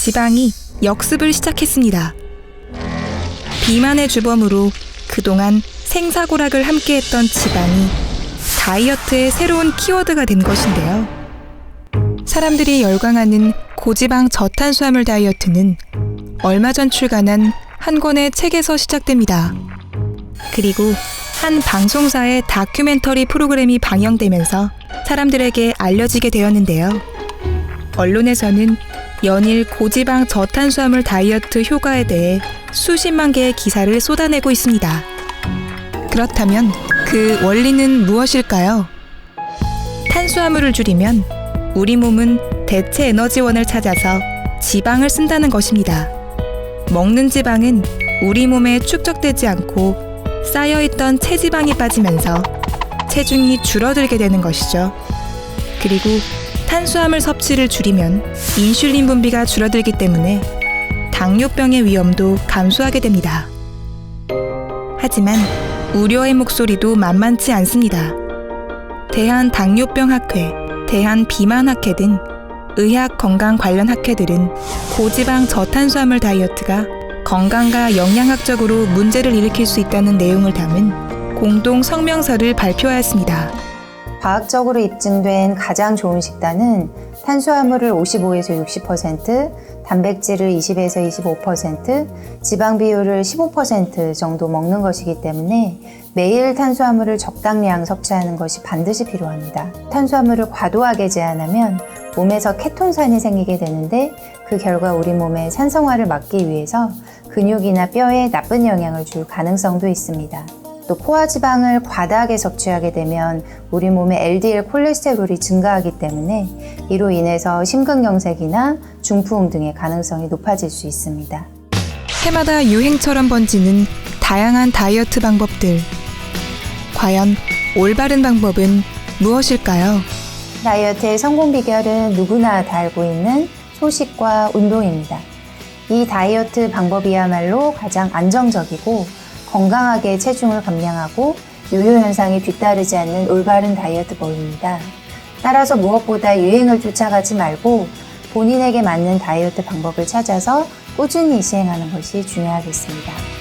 지방이 역습을 시작했습니다. 비만의 주범으로 그동안 생사고락을 함께했던 지방이 다이어트의 새로운 키워드가 된 것인데요. 사람들이 열광하는 고지방 저탄수화물 다이어트는 얼마 전 출간한 한 권의 책에서 시작됩니다. 그리고 한 방송사의 다큐멘터리 프로그램이 방영되면서 사람들에게 알려지게 되었는데요. 언론에서는 연일 고지방 저탄수화물 다이어트 효과에 대해 수십만 개의 기사를 쏟아내고 있습니다. 그렇다면 그 원리는 무엇일까요? 탄수화물을 줄이면 우리 몸은 대체 에너지원을 찾아서 지방을 쓴다는 것입니다. 먹는 지방은 우리 몸에 축적되지 않고 쌓여있던 체지방이 빠지면서 체중이 줄어들게 되는 것이죠. 그리고 탄수화물 섭취를 줄이면 인슐린 분비가 줄어들기 때문에 당뇨병의 위험도 감소하게 됩니다. 하지만 우려의 목소리도 만만치 않습니다. 대한 당뇨병 학회, 대한 비만 학회 등 의학 건강 관련 학회들은 고지방 저탄수화물 다이어트가 건강과 영양학적으로 문제를 일으킬 수 있다는 내용을 담은 공동 성명서를 발표하였습니다. 과학적으로 입증된 가장 좋은 식단은 탄수화물을 55에서 60%, 단백질을 20에서 25%, 지방 비율을 15% 정도 먹는 것이기 때문에 매일 탄수화물을 적당량 섭취하는 것이 반드시 필요합니다. 탄수화물을 과도하게 제한하면 몸에서 케톤산이 생기게 되는데 그 결과 우리 몸의 산성화를 막기 위해서 근육이나 뼈에 나쁜 영향을 줄 가능성도 있습니다. 또 포화 지방을 과다하게 섭취하게 되면 우리 몸의 LDL 콜레스테롤이 증가하기 때문에 이로 인해서 심근경색이나 중풍 등의 가능성이 높아질 수 있습니다. 해마다 유행처럼 번지는 다양한 다이어트 방법들. 과연 올바른 방법은 무엇일까요? 다이어트의 성공 비결은 누구나 다 알고 있는 소식과 운동입니다. 이 다이어트 방법이야말로 가장 안정적이고 건강하게 체중을 감량하고 요요 현상이 뒤따르지 않는 올바른 다이어트법입니다. 따라서 무엇보다 유행을 쫓아가지 말고 본인에게 맞는 다이어트 방법을 찾아서 꾸준히 시행하는 것이 중요하겠습니다.